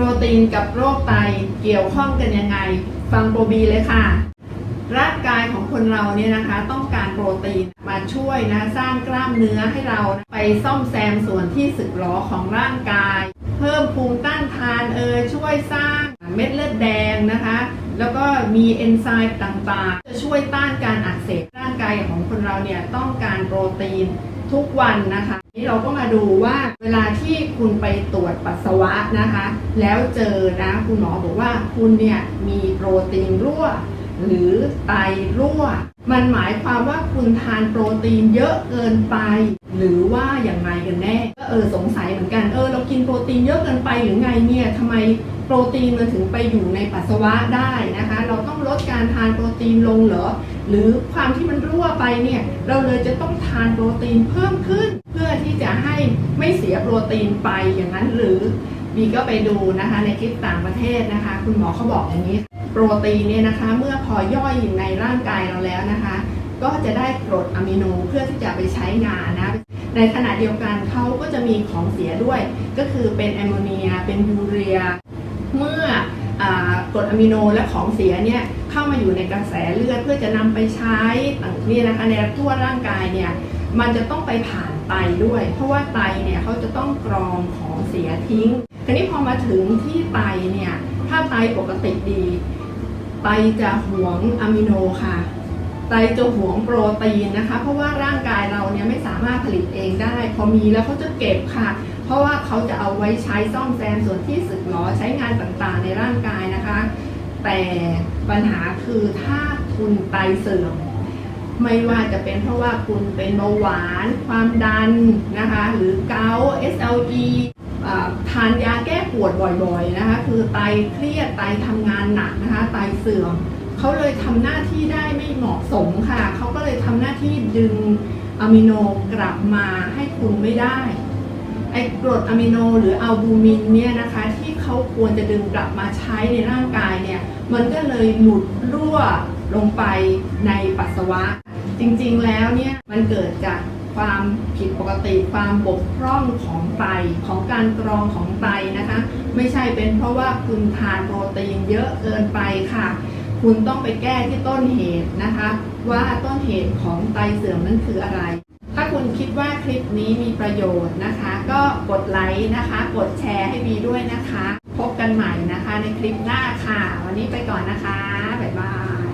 รตีนกับโรคไตเกี่ยวข้องกันยังไง ฟังโปรบีเลยค่ะ ร่างกายของคนเราเนี่ยนะคะ ต้องการโปรตีนมาช่วยนะสร้างกล้ามเนื้อให้เราไปซ่อมแซมส่วนที่สึกหรอของร่างกาย เพิ่มภูมิต้านทานเอยช่วยสร้างเม็ดเลือดแดงนะคะ แล้วก็มีเอนไซม์ต่างๆ จะช่วยต้านการอักเสบร่างกายของคนเราเนี่ยต้องการโปรตีน ทุกวันนะคะ นี่เราก็มาดูว่าเวลาที่คุณไปตรวจปัสสาวะนะคะ แล้วเจอนะคุณหมอบอกว่าคุณเนี่ยมีโปรตีนรั่ว หรือไตรั่ว มันหมายความว่าคุณทานโปรตีนเยอะเกินไป หรือว่าอย่างไรกันแน่ก็เออสงสัยเหมือนกันเออเรากินโปรตีนเยอะเกินไปหรือไงเนี่ยทำไมโปรตีนมันถึงไปอยู่ในปัสสาวะได้นะคะ เราต้องลดการทานโปรตีนลงเหรอ หรือความที่มันรั่วไปเนี่ยเราเลยจะต้องทานโปรตีนเพิ่มขึ้น เพื่อที่จะให้ไม่เสียโปรตีนไปอย่างนั้นหรือบีก็ไปดูนะคะในคลิปต่างประเทศนะคะ คุณหมอเขาบอกอย่างนี้ โปรตีนเนี่ยนะคะ เมื่อพอย่อยในร่างกายเราแล้วนะคะ ก็จะได้กรดอะมิโนเพื่อที่จะไปใช้งานนะในขณะเดียวกันเขาก็จะมีของเสียด้วย ก็คือเป็นแอมโมเนีย เป็นยูเรีย เมื่อ รดอะมิโนและของเสียเนี่ยเข้ามาอยู่ในกระแสเลือดเพื่อจะนำไปใช้นี่นะคะในทั่วร่างกายเนี่ยมันจะต้องไปผ่านไตด้วย เพราะว่าไตเนี่ยเขาจะต้องกรองของเสียทิ้งคราวนี้พอมาถึงที่ไตเนี่ยถ้าไตปกติดี ไตจะหวงอะมิโนค่ะ ไตจะหวงโปรตีนนะคะ เพราะว่าร่างกายเราเนี่ยไม่สามารถผลิตเองได้ พอมีแล้วเขาจะเก็บค่ะ เพราะว่าเขาจะเอาไว้ใช้ซ่อมแซมส่วนที่สึกหรอใช้งานต่างๆในร่างกายนะคะ แต่ปัญหาคือถ้าคุณไตเสื่อมไม่ว่าจะเป็นเพราะว่าคุณเป็นเบาหวาน ความดันนะคะ หรือเกา SLE อ่าทานยาแก้ปวดบ่อยๆนะคะ คือไตเครียดไตทำงานหนักนะคะ ไตเสื่อมเขาเลยทำหน้าที่ได้ไม่เหมาะสมค่ะ เขาก็เลยทำหน้าที่ดึงอะมิโนกลับมาให้คุณไม่ได้ไอกรดอะมิโนหรืออัลบูมินเนี่ยนะคะที่ เขาควรจะดึงกลับมาใช้ในร่างกายเนี่ย มันก็เลยหลุดรั่วลงไปในปัสสาวะ จริงๆแล้วเนี่ยมันเกิดจากความผิดปกติความบกพร่องของไตของการกรองของไตนะคะ ไม่ใช่เป็นเพราะว่าคุณทานโปรตีนเยอะเกินไปค่ะ คุณต้องไปแก้ที่ต้นเหตุนะคะ ว่าต้นเหตุของไตเสื่อมนั้นคืออะไร ถ้าคุณคิดว่าคลิปนี้มีประโยชน์นะคะ ก็กดไลค์นะคะ กดแชร์ให้บีด้วยนะคะ พบกันใหม่นะคะในคลิปหน้าค่ะ วันนี้ไปก่อนนะคะ บ๊ายบาย